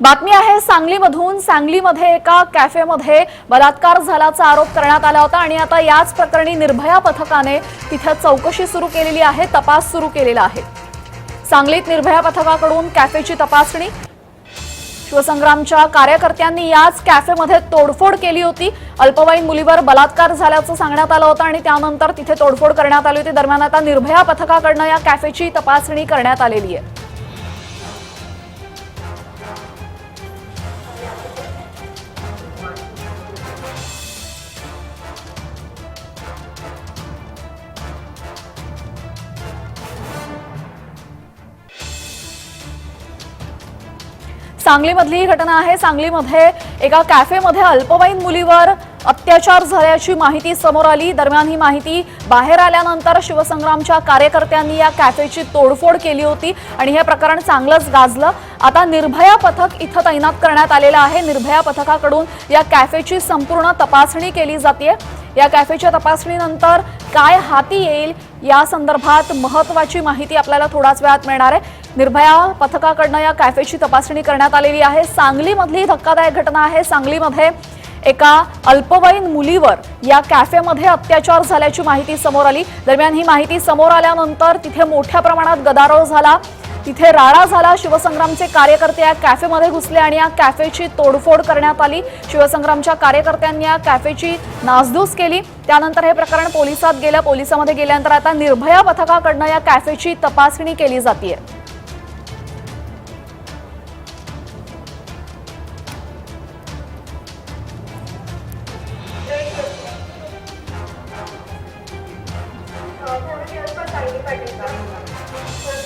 बातमी आहे सांगलीमधून सांगलीमध्ये एका कॅफेमध्ये बलात्कार झाल्याचा आरोप करण्यात आला होता आणि आता याच प्रकरणी निर्भया पथकाने तिथे चौकशी सुरू केलेली आहे तपास सुरू केलेला आहे. सांगलीत निर्भया पथकाकडून कॅफेची तपासणी. शिवसंग्रामच्या कार्यकर्त्यांनी याच कॅफेमध्ये तोडफोड केली होती. अल्पवयीन मुलीवर बलात्कार झाल्याचं सांगण्यात आलं होतं आणि त्यानंतर तिथे तोडफोड करण्यात आली होती. दरम्यान आता निर्भया पथकाकडनं या कॅफेची तपासणी करण्यात आलेली आहे. सांगलीमधली ही घटना आहे. सांगलीमध्ये एका कॅफेमध्ये अल्पवयीन मुलीवर अत्याचार झाल्याची माहिती समोर आली. दरम्यान ही माहिती बाहेर आल्यानंतर शिवसंग्रामच्या कार्यकर्त्यांनी या कॅफेची तोडफोड केली होती आणि हे प्रकरण चांगलंच गाजलं. आता निर्भया पथक इथं तैनात करण्यात आलेलं आहे. निर्भया पथकाकडून या कॅफेची संपूर्ण तपासणी केली जाते या कॅफेच्या तपासणीनंतर काय हाती येईल या संदर्भात महत्वाची माहिती आपल्याला थोडाच वेळात मिळणार आहे. निर्भया पथकाकडनं या कॅफेची तपासणी करण्यात आलेली आहे. सांगलीमधली धक्कादायक घटना आहे. सांगलीमध्ये एका अल्पवयीन मुलीवर या कॅफेमध्ये अत्याचार झाल्याची माहिती समोर आली. दरम्यान ही माहिती समोर आल्यानंतर तिथे मोठ्या प्रमाणात गदारोळ झाला. तिथे राडा झाला. शिवसंग्रामचे कार्यकर्ते या कॅफेमध्ये घुसले आणि या कॅफेची तोडफोड करण्यात आली. शिवसंग्रामच्या कार्यकर्त्यांनी या कॅफेची नासधूस केली. त्यानंतर हे प्रकरण पोलिसात गेलं. पोलिसामध्ये गेल्यानंतर आता निर्भया पथकाकडनं या कॅफेची तपासणी केली जाते いいね。